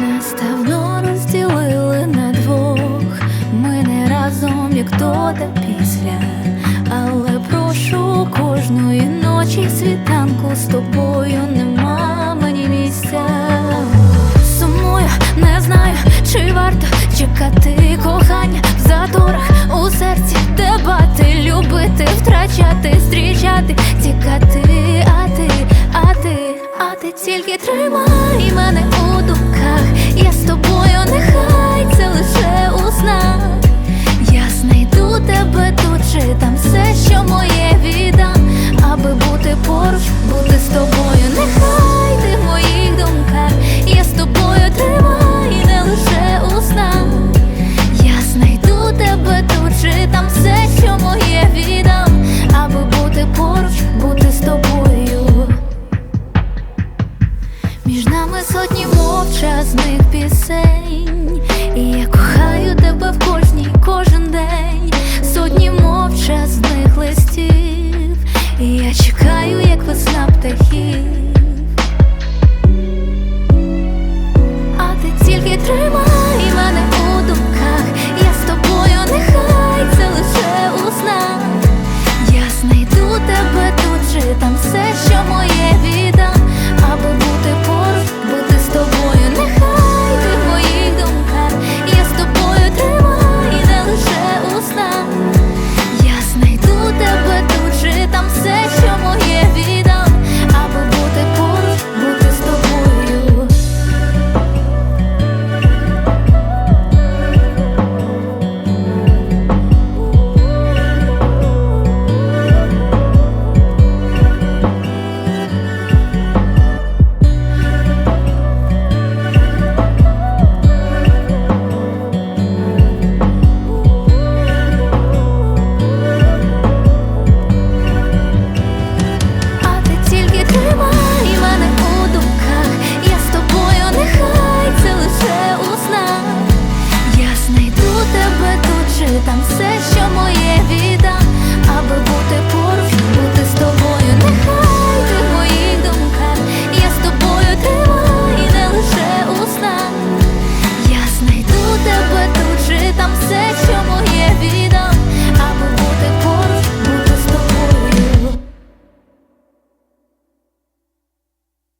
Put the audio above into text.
Нас давно розділили на двох, ми не разом, як то та після, але прошу кожної ночі світанку з тобою нема мені місця. Сумую, не знаю, чи варто чекати кохання в заторах у серці дебати, любити, втрачати, зустрічати, тікати, а ти, а ти, а ти тільки тримай. Між нами сотні мовчазних пісень, І я кохаю тебе в кожній кожен день, сотні мовчазних листів, І я чекаю, як весна птахів